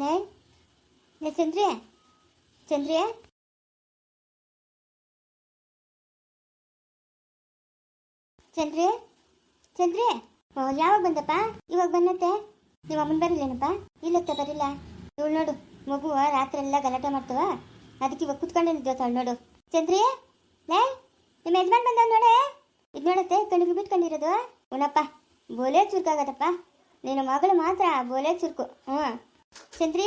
ಲೇ ಲೇ ಚಂದ್ರಿ ಚಂದ್ರಿ ಚಂದ್ರಿ ಚಂದ್ರಿ ಯಾವಾಗ ಬಂದಪ್ಪ? ಇವಾಗ ಬಂದತ್ತೆ ನಿಮ್ಮ ಅಮ್ಮನ ಬರಲೇನಪ್ಪ? ಇಲ್ಲತ್ತೆ, ಬರಿಲ್ಲ. ಇವಳು ನೋಡು, ಮಗುವ ರಾತ್ರಿ ಎಲ್ಲ ಗಲಾಟೆ ಮಾಡ್ತವ. ಅದಕ್ಕೆ ಇವಾಗ ಕುತ್ಕೊಂಡೆ ಅವಳು ನೋಡು. ಚಂದ್ರಿ ಲೇ ನಿಮ್ಮ ಯಜಮಾನ್ ಬಂದವ್ ನೋಡೆ? ಇದು ನೋಡತ್ತೆ, ಕಣ್ಣಿಗೆ ಬಿಟ್ಕೊಂಡಿರೋದು ಉಣಪ್ಪ ಬೋಲೆ ಚುರುಕಾಗತ್ತಪ್ಪ ನಿನ್ನ ಮಗಳು ಮಾತ್ರ, ಬೋಲೆ ಚುರುಕು. ಹ್ಞೂ ಚಂದ್ರಿ,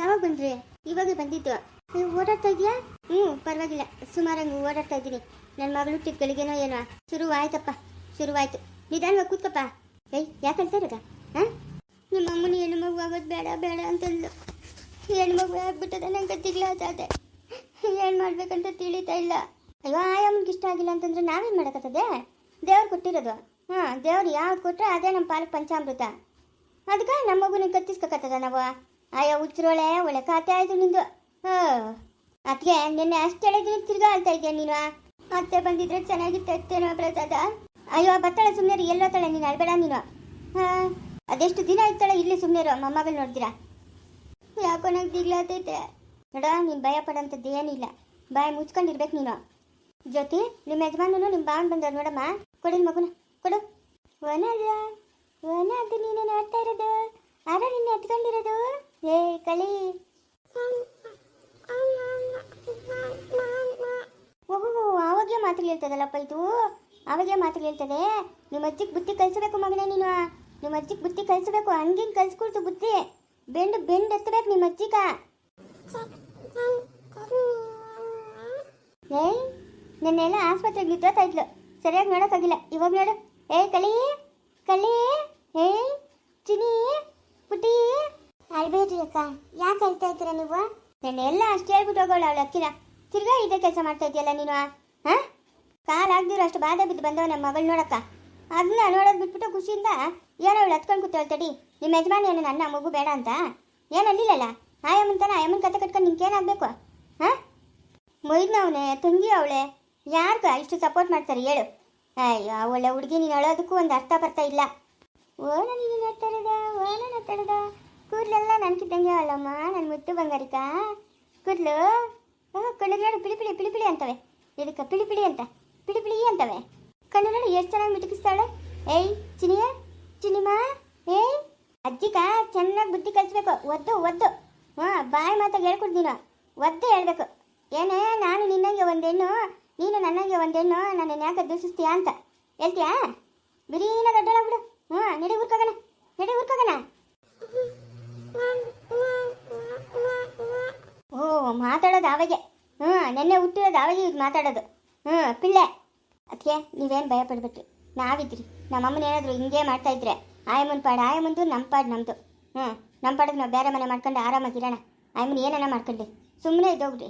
ಯಾವಾಗ ಬಂದ್ರಿ? ಇವಾಗ ಬಂದಿದ್ದು. ನೀವು ಓಡಾಡ್ತಾ ಇದೆಯಾ ಹ್ಞೂ, ಪರವಾಗಿಲ್ಲ. ಸುಮಾರಾಗಿ ಓಡಾಡ್ತಾ ಇದ್ದೀನಿ. ನನ್ನ ಮಗಳು ಟಿಕ್ಗಳಿಗೇನೋ ಏನೋ. ಶುರುವಾಯ್ತಪ್ಪ, ಶುರುವಾಯ್ತು. ನಿಧಾನವಾಗಿ ಕೂತ್ಕಪ್ಪ. ಏಯ್, ಯಾಕೆ ಹೇಳ್ತಾ ಇರೋದ? ನಿಮ್ಮ ಅಮ್ಮನ ಹೆಣ್ಣು ಮಗು ಆಗೋದು ಬೇಡ ಬೇಡ ಅಂತಂದ್ಲು. ಹೆಣ್ಣು ಮಗು ಆಗ್ಬಿಟ್ಟದೆ, ನಂಗೆ ತಿಗ್ಲಾತಾದೆ ಏನು ಮಾಡ್ಬೇಕಂತ ತಿಳಿತಾ ಇಲ್ಲ. ಅಯ್ಯೋ ಆಯಮ್ಮನಿಗೆ ಇಷ್ಟ ಆಗಿಲ್ಲ ಅಂತಂದ್ರೆ ನಾವೇನು ಮಾಡೋಕ್ಕತ್ತದೆ ದೇವ್ರು ಕೊಟ್ಟಿರೋದು. ಹಾಂ, ದೇವ್ರು ಯಾವ್ದು ಕೊಟ್ಟರೆ ಅದೇ ನಮ್ಮ ಪಾಲಕ್ ಪಂಚಾಮೃತ. ಅದಕ್ಕೆ ನಮ್ಮ ಮಗುನ ಕತ್ತಿಸ್ಕೊಕತ್ತದ ನಾವು. ಅಯ್ಯೋ ಹುಚ್ಚರೋಳೆ ಒಳ್ಳೆ ಖಾತೆ ಆಯಿತು ನಿಂದು. ಹಾಂ. ಅದಕ್ಕೆ ನಿನ್ನೆ ಅಷ್ಟು ಹೇಳಿದ್ರೆ, ತಿರ್ಗಾ ಆಳ್ತಾ ಇದೆಯಾ ನೀನು? ಅತ್ತೆ ಬಂದಿದ್ರೆ ಚೆನ್ನಾಗಿತ್ತು ಅತ್ತೇನೋ ಪ್ರಸಾದ? ಅಯ್ಯೋ ಬತ್ತಾಳೆ ಸುಮ್ಮನೆ ಎಲ್ಲೋ ತಳೆ ನೀನು, ಅಳ್ಬೇಡ ನೀನು. ಹಾಂ. ಅದೆಷ್ಟು ದಿನ ಆಯ್ತಾಳೆ ಇಲ್ಲಿ ಸುಮ್ಮನೆ ಮೊಮ್ಮಗಳು ನೋಡ್ತೀರಾ? ಯಾಕೋ ನಂಗೆ ದಿಗ್ಲಾತೈತೆ ನೋಡ, ನೀನು ಭಯ ಪಡೋಂಥದ್ದು ಏನಿಲ್ಲ. ಭಯ ಮುಚ್ಕೊಂಡಿರ್ಬೇಕು ನೀನು. ಜೊತೆ ನಿಮ್ಮ ಯಜಮಾನನು ನಿಮ್ಮ ಬಾವನ್ ಬಂದವ್ರು ನೋಡಮ್ಮ. ಕೊಡಿ ಮಗುನ. ಕೊಡು. ವನದ ನೀನು ನೋಡ್ತಾ ಇರೋದು? ಆರ ನಿನ್ನ ಎತ್ಕೊಂಡಿರೋದು? ಏ, ಕಳಿ. ಓಹೋ ಆವಾಗೇ ಮಾತ್ರ ಹೇಳ್ತದಲ್ಲಪ್ಪ ಇದು ಆವಾಗೇ ಮಾತ್ರ ಹೇಳ್ತದೆ? ನಿಮ್ಮ ಅಜ್ಜಿಗೆ ಬುತ್ತಿ ಕಲಿಸಬೇಕು ಮಗನೇ ನೀನು. ನಿಮ್ಮ ಅಜ್ಜಿಗೆ ಬುತ್ತಿ ಕಲಿಸಬೇಕು ಹಂಗಿಂಗ್ ಕಲ್ಸ್ಕೊಳ್ತು ಬುತ್ತಿ? ಬೆಂಡು ಬೆಂಡು ಎತ್ತಬೇಕು ನಿಮ್ಮ ಅಜ್ಜಿಗ. ಏಯ್, ನಿನ್ನೆಲ್ಲ ಆಸ್ಪತ್ರೆಗೆ ನಿಂತೋತಾ ಇದ್ಲು. ಸರಿಯಾಗಿ ನೋಡೋಕ್ಕಾಗಿಲ್ಲ. ಇವಾಗ ನೋಡು. ಏಯ್, ಕಳಿ ಕಳಿ. ಏಯ್ ಚಿನಿ ಪುಟಿ ಅಳ್ಬೇಡ್ರಿ ಅಕ್ಕ, ಯಾಕೆ ಅಳ್ತಾ ಇದ್ದೀರಾ ನೀವು? ಎಲ್ಲ ಅಷ್ಟು ಹೇಳ್ಬಿಟ್ಟು ಹೋಗೋಳ ಅವಳು ಅಕ್ಕಿನ. ತಿರ್ಗಾ ಇದೇ ಕೆಲಸ ಮಾಡ್ತಾ ಇದೆಯಲ್ಲ ನೀನು ಹಾ? ಕಾಲ್ ಆಗ್ದಿರೋ ಅಷ್ಟು ಬಾಧೆ ಬಿದ್ದು ಬಂದವ ನಮ್ಮ ಮಗಳು ನೋಡಕ್ಕ. ಅದನ್ನ ನೋಡೋದು ಬಿಟ್ಬಿಟ್ಟು ಖುಷಿಯಿಂದ ಏನೋ ಅವಳು ಹತ್ಕೊಂಡು ಕೂತೇಳು ನಿಮ್ಮ ಯಜಮಾನಿ ಏನು ನನ್ನ ಮಗು ಬೇಡ ಅಂತ. ಏನು ಅಲ್ಲಿಲ್ಲಲ್ಲ? ಆಯಮ್ಮನ ಕತೆ ಕಟ್ಕೊಂಡು ನಿಮ್ಗೇನಾಗಬೇಕು ಹಾಂ? ಮೊಯ್ದನವನೇ, ತಂಗಿ ಅವಳೆ. ಯಾರ್ಗ ಇಷ್ಟು ಸಪೋರ್ಟ್ ಮಾಡ್ತಾರೆ ಹೇಳು. ಅಯ್ಯೋ, ಒಳ್ಳೆ ಹುಡುಗಿ ನೀನು ಅಳೋದಕ್ಕೂ ಒಂದು ಅರ್ಥ ಬರ್ತಾ ಇಲ್ಲ. ಓನ ನೀನು ನಡ್ತಾರದ ಓನ ಕೂರ್ಲೆಲ್ಲ ಕೂದಲೆಲ್ಲ ನನ್ಕಿದ್ದಂಗೆ ಅವಳಮ್ಮ ನನ್ನ ಮುತ್ತು ಬಂಗಾರಿಕ. ಕೂದಲು? ಕಣ್ಣುಗಳು ಪಿಳಿ ಪಿಳಿ ಪಿಳಿ ಅಂತವೆ. ಇದಕ್ಕೆ ಪಿಳಿ ಪಿಳಿ ಅಂತ, ಪಿಳಿ ಪಿಳಿ ಅಂತವೆ. ಕಣ್ಣುಗಳು ಎಷ್ಟು ಚೆನ್ನಾಗಿ ಮಿಟುಕಿಸ್ತಾಳೆ? ಏಯ್, ಚಿನಿಯ ಚಿನಿಮಾ ಏಯ್. ಅಜ್ಜಿಗ ಚೆನ್ನಾಗಿ ಬುದ್ಧಿ ಕಲಿಸ್ಬೇಕು. ಒದ್ದು ಒದ್ದು. ಹಾಂ ಬಾಯಿ ಮಾತಾಗಿ ಹೇಳ್ಕೊಡ್ ನೀನು. ಒದ್ದೆ ಹೇಳ್ಬೇಕು. ಏನೇ, ನಾನು ನಿನ್ನಂಗೆ ಒಂದೇನು ನೀನು ನನ್ನಂಗೆ ಒಂದೇನು ನನ್ನ ಯಾಕೆ ದೂಷಿಸ್ತೀಯಾ ಅಂತ. ಹೇಳ್ತೀಯಾ? ಬಿರೀನ ದೊಡ್ಡೋಗ್ಬಿಡು ಊರ್ಕೋಗಣ ಓ ಮಾತಾಡೋದು ಅವಾಗೆ ಹ್ಞೂ, ನೆನ್ನೆ ಹುಟ್ಟಿರೋದು ಆವಾಗೆ ಈಗ ಮಾತಾಡೋದು. ಹ್ಞೂ, ಪಿಳ್ಳೆ. ಅದಕ್ಕೆ ನೀವೇನು ಭಯ ಪಡ್ಬೇಕ್ರಿ ನಾವಿದ್ರಿ. ನಮ್ಮಮ್ಮನ ಏನಾದರೂ ಹಿಂಗೆ ಮಾಡ್ತಾ ಇದ್ರೆ, ಆಯಮ್ಮನ ಪಾಡು, ಆಯಮ್ಮಂದು ನಮ್ಮ ಪಾಡು ನಮ್ಮದು ಹ್ಞೂ ನಮ್ಮ ಪಾಡಿಗೆ ನಾವು ಬೇರೆ ಮನೆ ಮಾಡ್ಕೊಂಡು ಆರಾಮಾಗಿರೋಣ ಆಯಮ್ಮನ ಏನನ್ನ ಮಾಡ್ಕೊಳ್ಳಿ ಸುಮ್ಮನೆ ಇದ್ದೋಗ್ರಿ.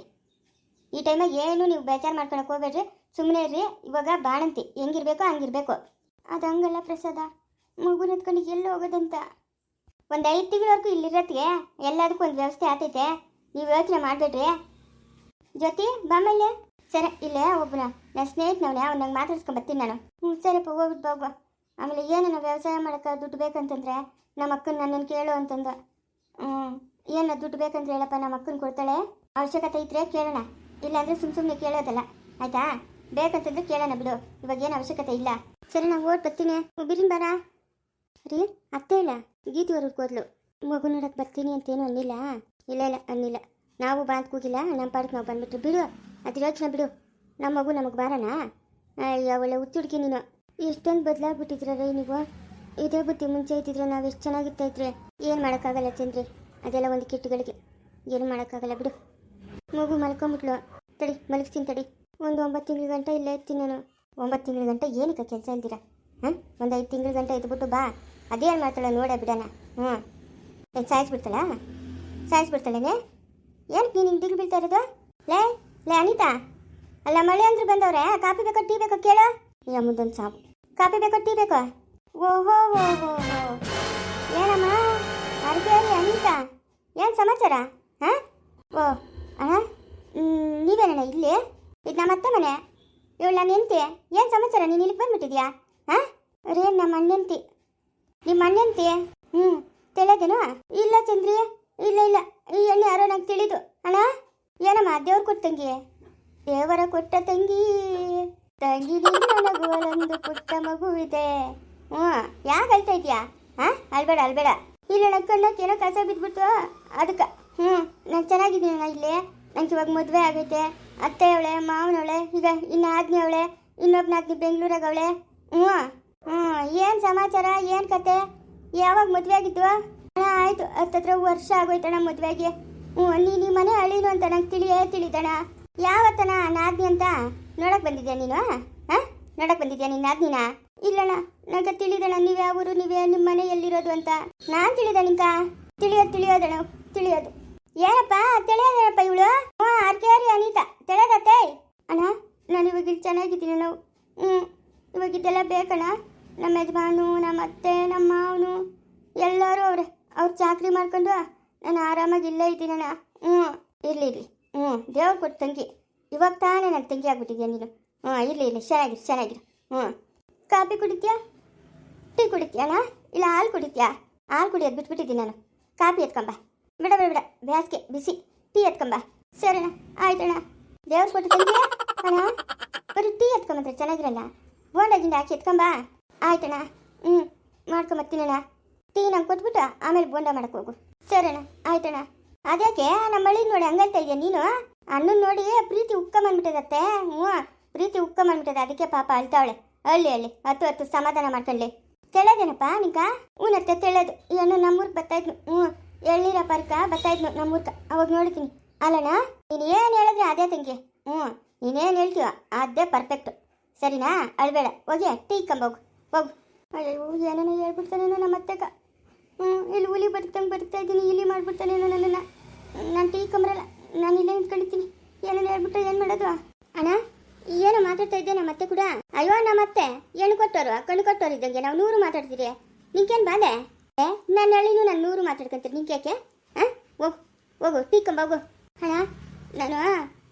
ಈ ಟೈಮಾಗ ಏನು ನೀವು ಬೇಜಾರು ಮಾಡ್ಕೊಳಕ್ಕೆ ಹೋಗ್ಬೇಡ್ರಿ. ಸುಮ್ಮನೆ ಇರ್ರಿ. ಇವಾಗ ಬಾಣಂತಿ. ಹೆಂಗಿರ್ಬೇಕೋ ಹಂಗಿರ್ಬೇಕು. ಅದು ಹಂಗಲ್ಲ ಪ್ರಸಾದ. ಮಗುನ ಎತ್ಕೊಂಡು ಎಲ್ಲಿ ಹೋಗೋದಂತ? ಒಂದು ಐದು ತಿಂಗಳವರೆಗೂ ಇಲ್ಲಿರತ್ತಿಗೆ ಎಲ್ಲದಕ್ಕೂ ಒಂದು ವ್ಯವಸ್ಥೆ ಆತೈತೆ ನೀವು ಯೋಚನೆ ಮಾಡಬೇಡ್ರಿ. ಜ್ಯೋತಿ ಬಾಮೇಲೆ ಸರಿ, ಇಲ್ಲೇ ಒಬ್ಬನ ನನ್ನ ಸ್ನೇಹಿತನವನೇ, ಅವ್ನಂಗೆ ಮಾತಾಡ್ಸ್ಕೊಂಡು ಬರ್ತೀನಿ ನಾನು. ಹ್ಞೂ ಸರಿ ಹೋಗ್ಬಿಟ್ಟು ಹೋಗುವ ಆಮೇಲೆ ಏನೇನು ವ್ಯವಸಾಯ ಮಾಡೋಕ್ಕೆ ದುಡ್ಡು ಬೇಕಂತಂದರೆ ನಮ್ಮ ಅಕ್ಕನ ನನ್ನನ್ನು ಕೇಳು ಅಂತಂದ. ಹ್ಞೂ ಏನು ದುಡ್ಡು ಬೇಕಂದ್ರೆ ಹೇಳಪ್ಪ, ನಮ್ಮ ಅಕ್ಕನ ಕೊಡ್ತಾಳೆ. ಅವಶ್ಯಕತೆ ಇದ್ರೆ ಕೇಳೋಣ. ಇಲ್ಲಾಂದರೆ ಸುಮ್ಮ ಸುಮ್ಮನೆ ಕೇಳೋದಲ್ಲ. ಆಯಿತಾ? ಬೇಕಂತಂದ್ರೆ ಕೇಳೋಣ ಬಿಡು. ಇವಾಗ ಏನು ಅವಶ್ಯಕತೆ ಇಲ್ಲ. ಸರಿ ನಾವು ಓಟ್ ಬರ್ತೀನಿ. ಬಿರಿನ್, ಬಾರ. ರೀ ಅತ್ತೆ ಇಲ್ಲ. ಗೀತಿವರೆಗೆ ಕೂದ್ಲು. ಮಗು ನೋಡಕ್ಕೆ ಬರ್ತೀನಿ ಅಂತೇನು ಅನ್ನಿಲ್ಲ. ಇಲ್ಲ ಇಲ್ಲ, ಅನ್ನಿಲ್ಲ. ನಾವು ಬಾಂತ್ ಕೂಗಿಲ್ಲ ನಮ್ಮ ಪಾಡಕ್ಕೆ ನಾವು ಬಂದ್ಬಿಟ್ರು. ಬಿಡು, ಅದ್ರ ಯೋಚನೆ ಬಿಡು. ನಮ್ಮ ಮಗು ನಮಗೆ ಬಾರಣ ಅಯ್ಯೋ, ಒಳ್ಳೆ ನೀನು. ಎಷ್ಟೊಂದು ಬದಲಾಗ್ಬಿಟ್ಟಿದ್ರ ರೀ ನೀವು? ಇದೇ ಬುದ್ಧಿ ಮುಂಚೆ ಇದ್ದಿದ್ರೆ ನಾವು ಎಷ್ಟು ಚೆನ್ನಾಗಿತ್ತ ಇದ್ರೆ. ಏನು ಮಾಡೋಕ್ಕಾಗಲ್ಲ ಚಂದ್ರಿ. ಅದೆಲ್ಲ ಒಂದು ಕಿಟ್ಟುಗಳಿಗೆ. ಏನು ಮಾಡೋಕ್ಕಾಗಲ್ಲ ಬಿಡು. ಮಗು ಮಲ್ಕೊಂಬಿಟ್ಲು. ತಡಿ, ಮಲಗಿಸ್ತೀನಿ ತಡಿ. ಒಂದು ಒಂಬತ್ತು ತಿಂಗಳ ಗಂಟ ಇಲ್ಲೇ ಇರ್ತೀನಿ ನಾನು. ಒಂಬತ್ತು ತಿಂಗಳ ಗಂಟೆ ಏನಕ್ಕೆ ಕೆಲಸ ಇಲ್ದಿರ? ಹಾಂ ಒಂದು ಐದು ತಿಂಗಳು ಗಂಟೆ ಇದ್ಬಿಟ್ಟು ಬಾ. ಅದೇನು ಮಾಡ್ತಾಳೆ ನೋಡೇ ಬಿಡೋಣ. ಹ್ಞೂ ಏನು ಸಾಯಿಸ್ಬಿಡ್ತಾಳ? ಸಾಯಿಸ್ಬಿಡ್ತಾಳೇನೆ ಏನಕ್ಕೆ ನೀನು ಹಿಂಗೆ ಬೀಳ್ತಾ ಇರೋದು? ಲೇ ಲೇ ಅನಿತಾ. ಅಲ್ಲ, ಮಳೆ ಅಂದ್ರೆ ಬಂದವ್ರೆ, ಕಾಫಿ ಬೇಕೋ ಟೀ ಬೇಕೋ ಕೇಳೋ. ಈ ಮುಂದೊಂದು ಸಾವು. ಕಾಫಿ ಬೇಕೋ ಟೀ ಬೇಕೋ? ಓಹೋ ಓಹೋ ಏನಮ್ಮ? ಅಡುಗೆ ಅನಿತಾ. ಏನು ಸಮಾಚಾರ? ಹಾಂ? ಓ, ಅಣ್ಣ ನೀವೇನಣ್ಣ ಇಲ್ಲಿ? ಇದು ನಮ್ಮ ಅತ್ತೆ ಮನೆ. ಇವಳು ನಾನು ಏನು ಸಮಾಚಾರ? ನೀನು ಇಲ್ಲಿಗೆ ಬಂದ್ಬಿಟ್ಟಿದ್ಯಾ? ಹಾಂ ರೇ ನಮ್ಮ ಅಣ್ಣಂತಿ. ನಿಮ್ಮ ಅಣ್ಣಂತಿ? ಹ್ಞೂ. ತಿಳಿದೇನು? ಇಲ್ಲ ಚಂದ್ರಿ ಇಲ್ಲ ಇಲ್ಲ. ಈ ಎಣ್ಣೆ ಯಾರೋ ನಂಗೆ ತಿಳಿದು. ಅಣ್ಣ, ಏನಮ್ಮ, ದೇವ್ರು ಕೊಟ್ಟ ತಂಗಿ? ದೇವರ ಕೊಟ್ಟ ತಂಗಿ. ತಂಗಿ ನನಗೊಂದು ಪುಟ್ಟ ಇದೆ. ಹ್ಞೂ. ಯಾಕೆ ಅಳ್ತಾ ಇದೆಯಾ ಹಾಂ ಅಳ್ಬೇಡ ಅಳ್ಬೇಡ. ಇಲ್ಲ, ನನ್ನ ಏನೋ ಕಸ ಬಿದ್ಬಿಟ್ಟು ಅದಕ್ಕೆ. ಹ್ಞೂ. ನಾನು ಚೆನ್ನಾಗಿದ್ದೀನಣ್ಣ ಇಲ್ಲಿ. ನಂಗೆ ಇವಾಗ ಮದುವೆ ಆಗೈತೆ. ಅತ್ತೆ ಅವಳೆ ಮಾವನವಳೆ, ಈಗ ಇನ್ನು ಆಜ್ಞೆ ಅವಳೆ ಇನ್ನೊಬ್ಬ ನಾದ್ನಿ ಬೆಂಗಳೂರಾಗ ಅವಳೆ. ಹ್ಞೂ ಹ್ಞೂ ಏನು ಸಮಾಚಾರ? ಏನು ಕತೆ? ಯಾವಾಗ ಮದುವೆ ಆಗಿದ್ವು? ಅಣ್ಣ ಆಯಿತು. ಹತ್ತತ್ರ ವರ್ಷ ಆಗೋಯ್ತಣ್ಣ ಮದುವೆಗೆ. ಹ್ಞೂ ನೀನು ಮನೆ ಅಳಿನು ಅಂತ ನಂಗೆ ತಿಳಿಯೇ ತಿಳಿದಣ ಯಾವತ್ತನ ನಾದ್ನಿ ಅಂತ? ನೋಡಕ್ ಬಂದಿದ್ಯಾ ನೀನು ಹಾಂ? ನೋಡಕ್ ಬಂದಿದ್ಯಾ ನಿನ್ನ ನಾದ್ನಿನ? ಇಲ್ಲಣ್ಣ. ನನಗೆ ತಿಳಿದಣ ನೀವೇ ಊರು, ನೀವೇ ನಿಮ್ಮ ಮನೆ ಎಲ್ಲಿರೋದು ಅಂತ. ನಾನು ತಿಳಿದ ನಿಂಕ? ತಿಳಿಯೋದು ತಿಳಿಯೋದಣ ತಿಳಿಯೋದು. ಏನಪ್ಪ? ತಿಳಿಯೋದೇನಪ್ಪ ಇವಳು? ಹ್ಞೂ ಆರ್ಕೆಯಾರಿ ಅನಿತಾ. ತಿಳಿಯೋದತ್ತೆ ಅಣ್ಣ, ನಾನು ಇವಾಗ ಇಲ್ಲಿ ಚೆನ್ನಾಗಿದ್ದೀನಿ ನಾವು. ಹ್ಞೂ ಇವಾಗ ಇದೆಲ್ಲ ಬೇಕಣ್ಣ? ನಮ್ಮ ಯಜಮಾನು, ನಮ್ಮ ಅತ್ತೆ, ನಮ್ಮ ಮಾವನು, ಎಲ್ಲರೂ ಅವ್ರೆ. ಅವ್ರು ಚಾಕ್ರಿ ಮಾಡ್ಕೊಂಡು, ನಾನು ಆರಾಮಾಗಿ ಇಲ್ಲೇ ಇದ್ದೀನಣ್ಣ. ಹ್ಞೂ, ಇರಲಿ ಇರಲಿ. ಹ್ಞೂ, ದೇವ್ರು ಕೊಟ್ಟು ತಂಗಿ. ಇವಾಗ ತಾನೇ ನನ್ನ ತಂಗಿ ಆಗ್ಬಿಟ್ಟಿದ್ಯಾ ನೀನು? ಹ್ಞೂ, ಇರಲಿ ಇರಲಿ, ಚೆನ್ನಾಗಿರು ಚೆನ್ನಾಗಿರು. ಹ್ಞೂ. ಕಾಫಿ ಕುಡಿತೀಯಾ? ಟೀ ಕುಡಿತೀಯಣ್ಣ ಇಲ್ಲ, ಹಾಲು ಕುಡಿತೀಯಾ? ಹಾಲು ಕುಡಿಯೋದು ಬಿಟ್ಬಿಟ್ಟಿದ್ದೀನಿ ನಾನು. ಕಾಫಿ ಎತ್ಕೊಂಬ ಬಿಡ ಬಿಡ ಬಿಡ. ಬೇಸಿಗೆ ಬಿಸಿ. ಟೀ ಎತ್ಕೊಂಬ ಸರಿಣ್ಣ ಆಯ್ತಣ್ಣ. ದೇವ್ರು ಕೊಟ್ಟು ತಂಗಿ ಅಣ್ಣ, ಬರೀ ಟೀ ಎತ್ಕೊಂಬಂದ್ರೆ ಚೆನ್ನಾಗಿರಲ್ಲ? ಬೋಂಡ ಗಿಂಡ ಹಾಕಿ ಎತ್ಕೊಂಬ? ಆಯ್ತಣ್ಣ. ಹ್ಞೂ ಮಾಡ್ಕೊಂಬತ್ತೀನಣ್ಣ ಟೀ ನಂಗೆ ಕೊಟ್ಬಿಟ್ಟು ಆಮೇಲೆ ಬೋಂಡ ಮಾಡಕ್ಕೆ ಹೋಗು. ಸರಣ ಆಯ್ತಣ್ಣ. ಅದ್ಯಾಕೆ ನಮ್ಮ ನೋಡಿ ಹಂಗಂತ ಇದೆಯಾ ನೀನು? ಅಣ್ಣನ ನೋಡಿ ಪ್ರೀತಿ ಉಕ್ಕಂಬಂದ್ಬಿಟ್ಟದತ್ತೆ ಹ್ಞೂ, ಪ್ರೀತಿ ಉಕ್ಕಂಬಂದ್ಬಿಟ್ಟದ ಅದಕ್ಕೆ ಪಾಪ ಅಳ್ತಾವಳೆ. ಅಳ್ಳಿ ಅಳ್ಳಿ. ಹತ್ತು ಹತ್ತು ಸಮಾಧಾನ ಮಾಡ್ಕೊಳ್ಳಿ ತೆಳದೇನಪ್ಪ ನಿಂಕ? ಹ್ಞೂನತ್ತೆ ತೆಳದು ಈ ಅಣ್ಣ ನಮ್ಮೂರ್ಗೆ ಬರ್ತಾಯಿದ್ನು ಹ್ಞೂ, ಎಳ್ನೀರ ಪಾರ್ಕ ಬರ್ತಾಯಿದ್ನು ನಮ್ಮೂರ್ಕ ಅವಾಗ ನೋಡ್ತೀನಿ ಅಲ್ಲಣ್ಣ, ನೀನು ಏನು ಹೇಳಿದ್ರೆ ಅದೇ ತಂಗಿ. ಹ್ಞೂ ನೀನೇನು ಹೇಳ್ತೀವ ಅದೇ ಪರ್ಫೆಕ್ಟು ಸರಿನಾ? ಅಳ್ಬೇಡ. ಹೋಗಿ, ಟೀ ಕಂಬೋಗು ಹೋಗು. ಅಯ್ಯೋ ಏನೇನೋ ಹೇಳ್ಬಿಡ್ತಾನೇನೋ ನಮ್ಮ ಅತ್ತೆಗ. ಹ್ಞೂ ಇಲ್ಲಿ ಹುಲಿ ಬರ್ತಂಗೆ ಬರ್ತಾ ಇದ್ದೀನಿ, ಇಲ್ಲಿ ಮಾಡ್ಬಿಡ್ತಾನೇನೋ ನನ್ನನ್ನು. ನಾನು ಟೀ ಕಂಬರಲ್ಲ ನಾನು ಇಲ್ಲೇ ನಿಂತ್ಕೊಂಡಿದ್ದೀನಿ ಏನೇನು ಹೇಳ್ಬಿಟ್ರೆ ಏನು ಮಾಡೋದು? ಅಣ್ಣ, ಏನೋ ಮಾತಾಡ್ತಾ ಇದ್ದೆ ನಮ್ಮ ಅತ್ತೆ ಕೂಡ? ಅಯ್ಯೋ, ನಮ್ಮ ಅತ್ತೆ ಏನು ಕೊಟ್ಟೋರು ಕಣ್ಣು ಕೊಟ್ಟೋರು ಇದ್ದಂಗೆ. ನಾವು ನೂರು ಮಾತಾಡ್ತೀರಿ ನಿಂಗೇನು ಬಾದೆ ಏ ನನ್ನ ಹಳ್ಳಿನೂ ನಾನು ನೂರು ಮಾತಾಡ್ಕೊಂತೀರಿ ನಿಂಗೆ ಯಾಕೆ? ಹಾಂ? ಹೋಗು ಹೋಗು, ಟೀ ಕಂಬ ಹೋಗು. ಅಣ್ಣ, ನಾನು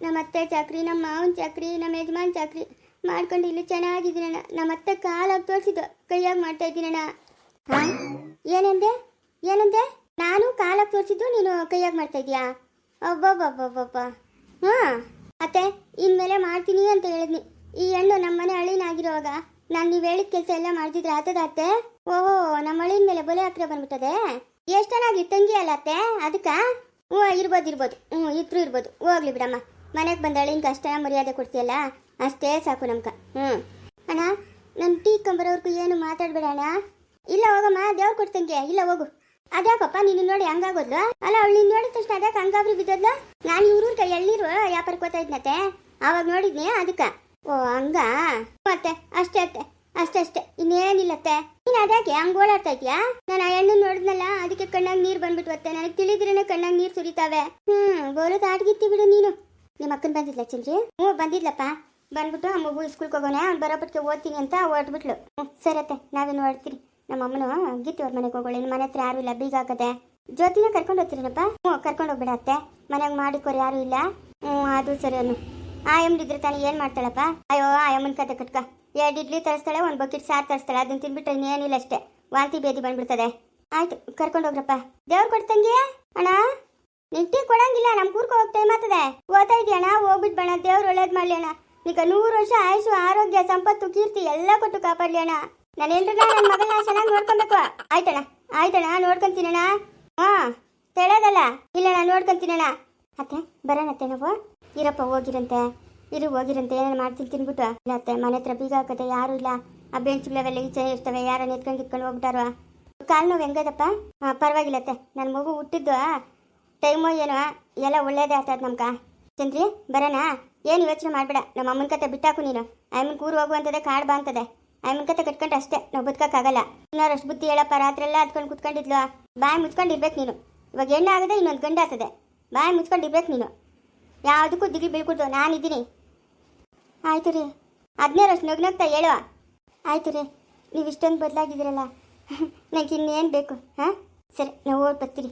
ನಮ್ಮ ಅತ್ತೆ ಚಾಕ್ರಿ, ನಮ್ಮ ಮಾವನ ಚಾಕ್ರಿ, ನಮ್ಮ ಯಜಮಾನ್ ಚಾಕ್ರಿ. ಮಾಡ್ಕೊಂಡು ಇಲ್ಲಿ ಚೆನ್ನಾಗಿದ್ದೀನಣ್ಣ. ನಮ್ಮ ಅತ್ತೆ ಕಾಲಾಗಿ ತೋರಿಸಿದ್ದು. ಕೈಯಾಗಿ ಮಾಡ್ತಾ ಇದ್ದೀನಣ್ಣ. ಹಾ ಏನಂದೆ? ಏನಂದೆ? ನಾನು ಕಾಲಾಗಿ ತೋರಿಸಿದ್ದು ನೀನು ಕೈಯಾಗಿ ಮಾಡ್ತಾ ಇದೀಯಾ ಅಬ್ಬಬ್ಬಬ್ಬಬ್ಬ ಹಾ. ಅತ್ತೆ, ಇನ್ಮೇಲೆ ಮಾಡ್ತೀನಿ ಅಂತ ಹೇಳಿದ್ನಿ. ಈ ಹೆಣ್ಣು ನಮ್ಮ ಮನೆ ಅಳಿನಾಗಿರುವಾಗ ನಾನು ನೀವು ಹೇಳಿದ ಕೆಲಸ ಎಲ್ಲ ಮಾಡ್ತಿದ್ರೆ ಆತದ ಅತ್ತೆ? ಓಹೋ, ನಮ್ಮ ಹಳ್ಳಿನ ಮೇಲೆ ಬೊಲೆ ಹಾಕ್ರೆ ಬಂದ್ಬಿಟ್ಟದೆ? ಎಷ್ಟನಾಗ್ಲಿ ತಂಗಿ ಅಲ್ಲ ಅತ್ತೆ? ಅದಕ್ಕ? ಹ್ಞೂ ಇರ್ಬೋದು ಇರ್ಬೋದು. ಹ್ಞೂ ಇದ್ರು ಇರ್ಬೋದು. ಹೋಗ್ಲಿ ಬಿಡಮ್ಮ. ಮನೆಗೆ ಬಂದ ಹಳ್ಳಿನ ಕಷ್ಟ ಮರ್ಯಾದೆ ಕೊಡ್ತೀಯಲ್ಲ? ಅಷ್ಟೇ ಸಾಕು ನಮ್ಕ. ಹ್ಞೂ ಅಣ್ಣ ನನ್ನ ಟೀ ಕಂಬರೋರ್ಗು ಏನು ಮಾತಾಡ್ಬೇಡ ಅಣ್ಣ? ಇಲ್ಲ, ಹೋಗಮ್ಮ, ದೇವ್ರು ಕೊಡ್ತಂಗೆ. ಇಲ್ಲ, ಹೋಗು. ಅದ್ಯಾಕಪ್ಪ ನೀನು ನೋಡಿ ಹಂಗಾಗೋದ್ಲು? ಅಲ್ಲ, ಅವಳು ನೀನು ನೋಡಿದ ತಕ್ಷಣ ಅದ್ಯಾಕೆ ಹಂಗಾಬ್ರಿ ಬಿದ್ದದ್ಲು? ನಾನು ಇವ್ರೂರ್ ಕೈ ಎಳ್ಳೀರು ವ್ಯಾಪಾರಕ್ಕೆ ಇದ್ನತ್ತೆ ಅವಾಗ ನೋಡಿದ್ನಿ ಅದಕ್ಕೆ. ಓ, ಹಂಗ? ಮತ್ತೆ, ಅಷ್ಟೇ ಅತ್ತೆ. ಅಷ್ಟೇ ಅಷ್ಟೇ. ಇನ್ನೇನಿಲ್ಲತ್ತೆ? ನೀನು ಅದ್ಯಾಕೆ? ಹಂಗ ಓಡಾಡ್ತಾ ಇದ್ಯಾ? ನಾನು ಆ ಹೆಣ್ಣು ನೋಡಿದ್ನಲ್ಲ, ಅದಕ್ಕೆ ಕಣ್ಣಾಗ ನೀರು ಬಂದ್ಬಿಟ್ಟು ಅತ್ತೆ. ನನಗೆ ತಿಳಿದ್ರೇನೆ ಕಣ್ಣಾಗ ನೀರು ಸುರಿತಾವೆ. ಹ್ಮ್ ಬೋಲು ಆಟಗಿತ್ತಿ ಬಿಡು ನೀನು. ನಿಮ್ಮ ಅಕ್ಕನ ಬಂದಿದ್ಲ ಚಿಲ್ರಿ ಹ್ಞೂ ಬಂದಿದ್ಲಪ್ಪ. ಬಂದ್ಬಿಟ್ಟು ಆ ಮಗು ಸ್ಕೂಲ್ಗೆ ಹೋಗೋಣ, ಅವ್ನು ಬರೋಪಟ್ಟಿಗೆ ಓದ್ತೀನಿ ಅಂತ ಹೊರಟ್ಬಿಟ್ಲು. ಹ್ಞೂ ಸರತ್ತೆ ನಾವೇನು ಹೊರಡ್ತೀರಿ. ನಮ್ಮ ಅಮ್ಮನು ಗೀತಿ ಅವ್ರ ಮನೆಗೆ ಹೋಗೋಳೆ ನಿಮ್ಮ ಮನೆ ಹತ್ರ ಯಾರು ಇಲ್ಲ, ಬೀಗ ಆಗದೆ ಜ್ಯೋತಿನ ಕರ್ಕೊಂಡು ಹೋಗ್ತೀರನಪ್ಪ? ಹ್ಞೂ ಕರ್ಕೊಂಡು ಹೋಗ್ಬಿಡತ್ತೆ ಮನೆಗೆ ಮಾಡಿಕೊರು ಯಾರು ಇಲ್ಲ. ಹ್ಞೂ ಅದು ಸರಿ ಆ ಆಯಮ್ಮನಿದ್ರೆ ತಾನು ಏನು ಮಾಡ್ತಾಳಪ್ಪ? ಅಯ್ಯೋ ಆಯಮ್ಮನ ಕತೆ ಕಟ್ಕ. ಎರಡು ಇಡ್ಲಿ ತರಿಸ್ತಾಳೆ, ಒಂದು ಬಕೆಟ್ ಸಾರು ತರಿಸ್ತಾಳೆ ಅದನ್ನು ತಿನ್ಬಿಟ್ರೆ ಇನ್ನೇನಿಲ್ಲ ಅಷ್ಟೇ. ವಾಂತಿ ಬೇದಿ ಬಂದ್ಬಿಡ್ತದೆ. ಆಯ್ತು, ಕರ್ಕೊಂಡು ಹೋಗ್ರಪ್ಪ. ದೇವ್ರು ಕೊಡ್ತಂಗೆ? ಅಣ್ಣ? ನಿಂಟಿ ಕೊಡಂಗಿಲ್ಲ ನಮ್ಮ ಕೂರ್ಕೊ ಹೋಗಿ ಮಾತದೆ ಓದ್ತಾ ಇದೆಯಣ್ಣ ಹೋಗ್ಬಿಟ್ಟು ಬಣ್ಣ, ದೇವ್ರು ಒಳ್ಳೇದು ಮಾಡಲಿ ಅಣ್ಣ. ಈಗ ನೂರು ವರ್ಷ ಆಯುಷು ಆರೋಗ್ಯ, ಸಂಪತ್ತು, ಕೀರ್ತಿ ಎಲ್ಲ ಕೊಟ್ಟು ಕಾಪಾಡ್ಲಿ ಅಣ್ಣ. ನಾನು ಎಲ್ರಿಗ ನನ್ನ ಮಗಳನ್ನ ಚೆನ್ನಾಗಿ ನೋಡ್ಕೊಬೇಕು. ಆಯ್ತಣ್ಣ ಆಯ್ತಣ್ಣ ನೋಡ್ಕೊಂತೀನಣ್ಣ ಹಾ ತೆಳದಲ್ಲ ಇಲ್ಲ ನಾನು ನೋಡ್ಕೊಂತೀನಣ್ಣ ಅತ್ತೆ ಬರೋಣತ್ತೆ ನಾವು. ಇರಪ್ಪ, ಹೋಗಿರಂತೆ. ಇರು, ಹೋಗಿರಂತೆ. ಏನೇನು ಮಾಡ್ತೀನಿ, ತಿನ್ಬಿಟ್ಟು. ಇಲ್ಲ ಅತ್ತೆ, ಮನೆ ಹತ್ರ ಬೀಗ ಹಾಕತ್ತೆ ಯಾರು ಇಲ್ಲ. ಆ ಬೆಂಚ್ಗಳೆಲ್ಲ ಈಚೆ ಇರ್ತವೆ ಯಾರನ್ನ ಎತ್ಕೊಂಡು ಇಟ್ಕೊಂಡು ಹೋಗ್ಬಿಟ್ಟಾರ. ಕಾಲು ನೋವು ಹೆಂಗದಪ್ಪ? ಹಾಂ ಪರವಾಗಿಲ್ಲತ್ತೆ ನನ್ನ ಮಗು ಹುಟ್ಟಿದ್ದು ಟೈಮು ಏನೋ, ಎಲ್ಲ ಒಳ್ಳೇದೇ ಆಗ್ತದೆ ನಮ್ಗೆ. ಚಂದ್ರಿ, ಬರೋಣ? ಏನು ಯೋಚನೆ ಮಾಡಬೇಡ. ನಮ್ಮ ಅಮ್ಮನ ಕತೆ ಬಿಟ್ಟಾಕು ನೀನು. ಅಮ್ಮನ ಕೂರು ಹೋಗು ಅಂತದೆ ಕಾಡ್ ಬಾ ಅಂತದೆ. ಕತೆ ಕಟ್ಕೊಂಡು ಅಷ್ಟೇ. ನಾವು ಬದುಕಕ್ಕಾಗಲ್ಲ. ಇನ್ನೋರು ಅಷ್ಟು ಬುದ್ಧಿ ಹೇಳಪ್ಪ ರಾತ್ರಿ ಎಲ್ಲ ಹತ್ಕೊಂಡು ಕುತ್ಕೊಂಡಿದ್ಲು. ಬಾಯ್ ಮುಚ್ಕೊಂಡು ಇರ್ಬೇಕು ನೀನು. ಇವಾಗ ಹೆಣ್ಣು ಆಗದೆ ಇನ್ನೊಂದು ಗಂಡ ಆಗ್ತದೆ ಬಾಯಿ ಮುಚ್ಕೊಂಡು ಇರ್ಬೇಕು ನೀನು. ಯಾವುದಕ್ಕೂ ದಿಗಿ ಬೀಳ್ಕೊಡ್ದು. ನಾನಿದ್ದೀನಿ. ಆಯ್ತು ರೀ. ಹದಿನೇರು ಅಷ್ಟು ನಗ್ನಗ್ತಾ ಹೇಳುವ ಆಯ್ತು ರೀ. ನೀವು ಇಷ್ಟೊಂದು ಬದಲಾಗಿದ್ದೀರಲ್ಲ. ನನಗೆ ಇನ್ನೇನು ಬೇಕು, ಹಾಂ? ಸರಿ, ನಾವು ಓಡ್ ಬರ್ತೀರಿ.